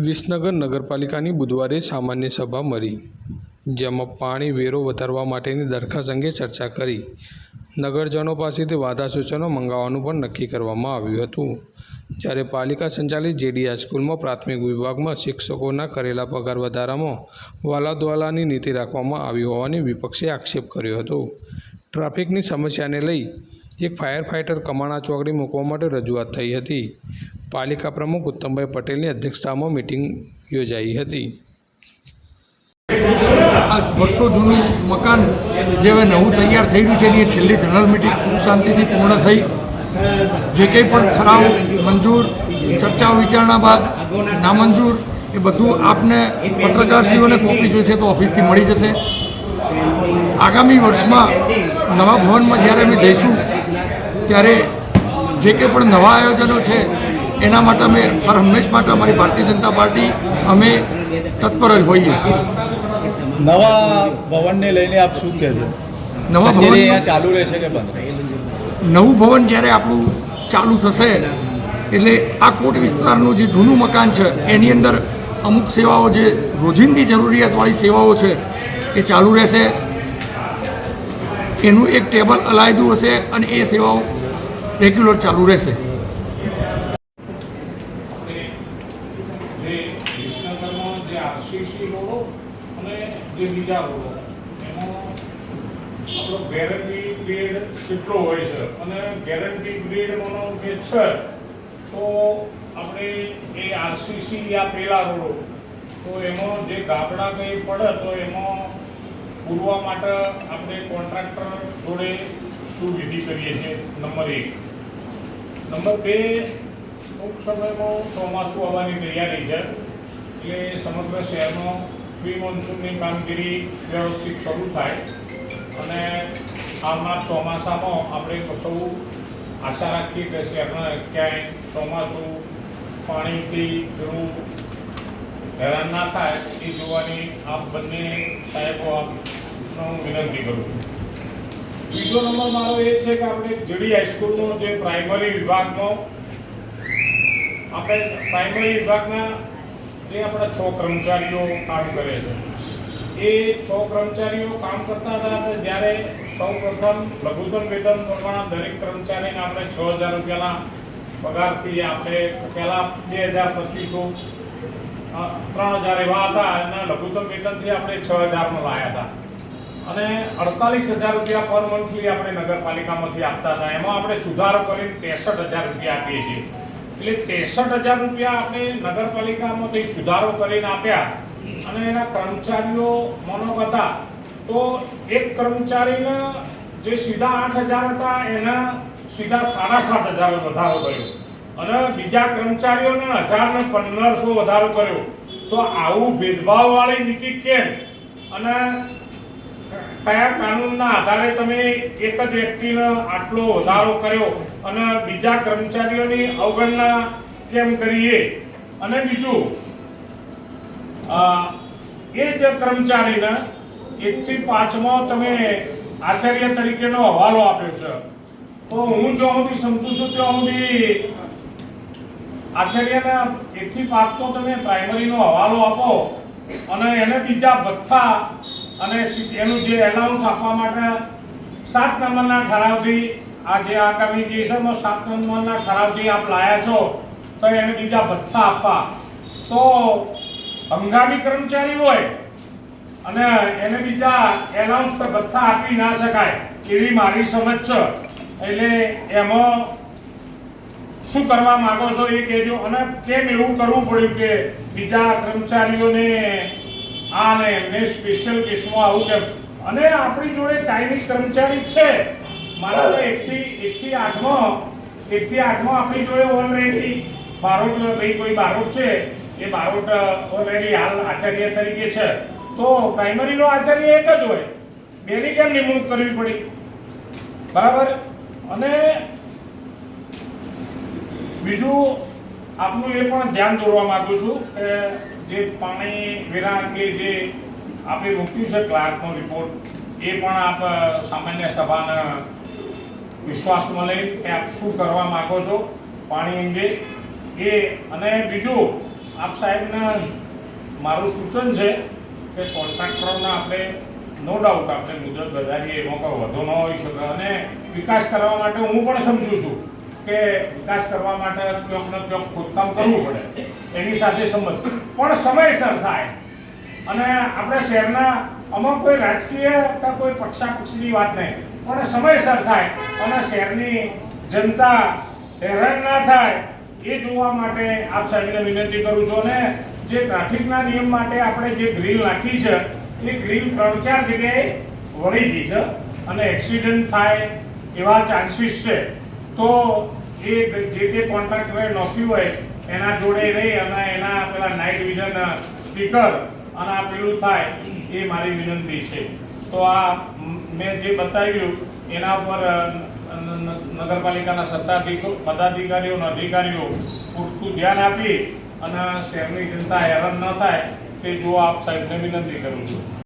વિસનગર નગરપાલિકાની બુધવારે સામાન્ય સભા મળી, જેમાં પાણી વેરો વધારવા માટેની દરખાસ્ત અંગે ચર્ચા કરી. નગરજનો પાસેથી વાધા સૂચનો મંગાવવાનું પણ નક્કી કરવામાં આવ્યું હતું. જ્યારે પાલિકા સંચાલિત જેડી હાઈસ્કૂલમાં પ્રાથમિક વિભાગમાં શિક્ષકોના કરેલા પગાર વધારામાં વાલાદ્વાલાની નીતિ રાખવામાં આવી હોવાની વિપક્ષે આક્ષેપ કર્યો હતો. ટ્રાફિકની સમસ્યાને લઈ એક ફાયર ફાઇટર કમાણા ચોકડી મૂકવા માટે રજૂઆત થઈ હતી. પાલિકા પ્રમુખ ઉત્તમભાઈ પટેલની અધ્યક્ષતામાં મિટિંગ યોજાઈ હતી. આ વર્ષો જૂનું મકાન જે હવે નવું તૈયાર થઈ રહ્યું છે, એની છેલ્લી જનરલ મિટિંગ સુખ શાંતિથી પૂર્ણ થઈ. જે કંઈ પણ ઠરાવ, મંજૂર ચર્ચા વિચારણા બાદ, નામંજૂર, એ બધું આપને પત્રકારશ્રીઓને કોપી જોઈશે તો ઓફિસથી મળી જશે. આગામી વર્ષમાં નવા ભવનમાં જ્યારે અમે જઈશું, ત્યારે જે કંઈ પણ નવા આયોજનો છે એના માટે અમે હર હંમેશ માટે અમારી ભારતીય જનતા પાર્ટી અમે તત્પર જ હોઈએ. નવા ભવનને લઈને આપ શું કહેશો નવા ભવન ચાલુ રહેશે કે બંધ? નવું ભવન જ્યારે આપણું ચાલુ થશે એટલે આ કોટ વિસ્તારનું જે જૂનું મકાન છે એની અંદર અમુક સેવાઓ જે રોજિંદી જરૂરિયાતવાળી સેવાઓ છે એ ચાલુ રહેશે. એનું એક ટેબલ અલાયદું હશે અને એ સેવાઓ રેગ્યુલર ચાલુ રહેશે. જે વિસનગરમાં જે આરસીસી રોડો અને જે બીજા રોડો એમાં આપણો ગેરંટી ગ્રેડ કેટલો હોય છે? અને ગેરંટી પિરિયડમાંનો જે છે, તો આપણે એ આરસીસી આ પેલા રોડો તો એમાં જે ગાબડા કંઈ પડે, તો એમાં પૂરવા માટે આપણે કોન્ટ્રાક્ટર જોડે શું વિધિ કરીએ છીએ? નંબર એક. નંબર બે ટૂંક સમયમાં ચોમાસું આવવાની તૈયારી છે. એટલે સમગ્ર શહેરમાં પ્રી મોન્સૂનની કામગીરી વ્યવસ્થિત શરૂ થાય અને આવનાર ચોમાસામાં આપણે સૌ આશા રાખીએ કે શહેરના ક્યાંય ચોમાસું પાણીથી ગૃહ હેરાન ના થાય એ જોવાની આપ બંને સાહેબો આપનો વિનંતી કરું છું. બીજો નંબર મારો એ છે કે આપણે જેડી હાઈસ્કૂલનો જે પ્રાઇમરી વિભાગનો આપણે પ્રાઇમરી વિભાગના જે આપણા છ કર્મચારીઓ કામ કરે છે, એ છ કર્મચારીઓ કામ કરતા હતા જ્યારે સૌ પ્રથમ લઘુત્તમ વેતન પ્રમાણે દરેક કર્મચારીને આપણે છ હજાર રૂપિયાના પગારથી આપણે પહેલાં બે હજાર પચીસો ત્રણ હજાર એવા હતા એના લઘુત્તમ વેતનથી આપણે છ હજારમાં લાયા હતા. અને અડતાલીસ હજાર રૂપિયા પર મંથલી આપણે નગરપાલિકામાંથી આપતા હતા. એમાં આપણે સુધારો કરીને ત્રેસઠ હજાર રૂપિયા આપીએ છીએ. એટલે ત્રેસઠ હજાર રૂપિયા આપણે નગરપાલિકામાંથી સુધારો કરીને આપ્યા અને એના કર્મચારીઓ મનો હતા, તો એક કર્મચારીને જે સીધા આઠ હજાર હતા, એના સીધા સાડા સાત હજાર વધારો કર્યો. અને બીજા કર્મચારીઓને હજાર ને પંદરસો વધારો કર્યો. તો આવું ભેદભાવવાળી નીતિ કેમ? અને કયા કાનૂનના આધારે તમે એક જ વ્યક્તિનો આટલો વધારો કર્યો અને બીજા કર્મચારીઓની અવગણના કેમ કરીએ? અને બીજું એ જ કર્મચારીને એકથી પાંચમો તમે આચાર્ય તરીકેનો હવાલો આપ્યો છે. તો હું જો સુધી સમજુ છું ત્યાં સુધી આચાર્યના એકથી પાંચમો તમે પ્રાઇમરીનો હવાલો આપો અને એને બીજા ભથ્થા અને એનું જે એલાઉન્સ આપવા માટે સાત નંબરના ઠરાવથી આ જે આગામી જે છે એમાં સાત નંબરના ઠરાવથી આપ લાયા છો, તો એને બીજા ભથ્થા આપવા. તો હંગામી કર્મચારી હોય અને એને બીજા એલાઉન્સ તો ભથ્થા આપી ના શકાય એવી મારી સમજ છે. એટલે એમાં શું કરવા માંગો છો એ કહેજો અને કેમ એવું કરવું પડ્યું કે બીજા કર્મચારીઓને આ ને એમને સ્પેશિયલ કેસમાં આવું કેમ અને આપણી જોડે કાયમી કર્મચારી છે. મારા તો એકથી એકથી આઠમાં એકથી આઠમાં આપણી જોડે ઓલરેડી બારોટ ભાઈ કોઈ બારોટ છે. એ બારોટ ઓલરેડી હાલ આચાર્ય તરીકે છે. તો પ્રાઇમરીનો આચાર્ય એક જ હોય. બેની કેમ નિમણૂક કરવી પડી? બરાબર? અને બીજું આપનું એ પણ ધ્યાન દોરવા માંગુ છું કે જે પાણી વેરા અંગે જે આપણે મૂક્યું છે ક્લાર્કનો રિપોર્ટ એ પણ આપ સામાન્ય સભાના વિશ્વાસમાં લઈ કે આપ શું કરવા માગો છો પાણી અંગે. એ, અને બીજું, આપ સાહેબને મારું સૂચન છે કે કોન્ટ્રાક્ટરોને આપણે નો ડાઉટ આપણે મુદત વધારીએ એમાં કોઈ વધુ ન હોઈ શકે. અને વિકાસ કરવા માટે હું પણ સમજુ છું કે વિકાસ કરવા માટે ક્યાંક ને ક્યાંક ખોદકામ કરવું પડે. એની સાથે સમજ પણ સમયસર થાય. અને આપણે શહેરના અમુક કોઈ રાજકીય કે કોઈ પક્ષાપક્ષીની વાત નહીં. પણ સમયસર થાય અને શહેરની જનતા હેરાન ના થાય એ જોવા માટે આપ સાહેબને વિનંતી કરું છું. અને જે ટ્રાફિકના નિયમ માટે આપણે જે ગ્રીલ નાખી છે, એ ગ્રીલ ત્રણ ચાર જગ્યાએ વળી ગઈ છે અને એક્સિડન્ટ થાય એવા ચાન્સીસ છે. તો એ જે તે કોન્ટ્રાક્ટરે નોખ્યું હોય એના જોડે રહી અને એના પેલા નાઇટ વિઝન સ્પીકર અને આ પેલું થાય, એ મારી વિનંતી છે. તો આ મેં જે બતાવ્યું, એના ન- નગરપાલિકાના સત્તાધિકો પદાધિકારીઓ અને અધિકારીઓ પૂરતું ધ્યાન આપી અને શહેરની જનતા હેરાન ન થાય, તે જો આપ સાહેબને વિનંતી કરું છું.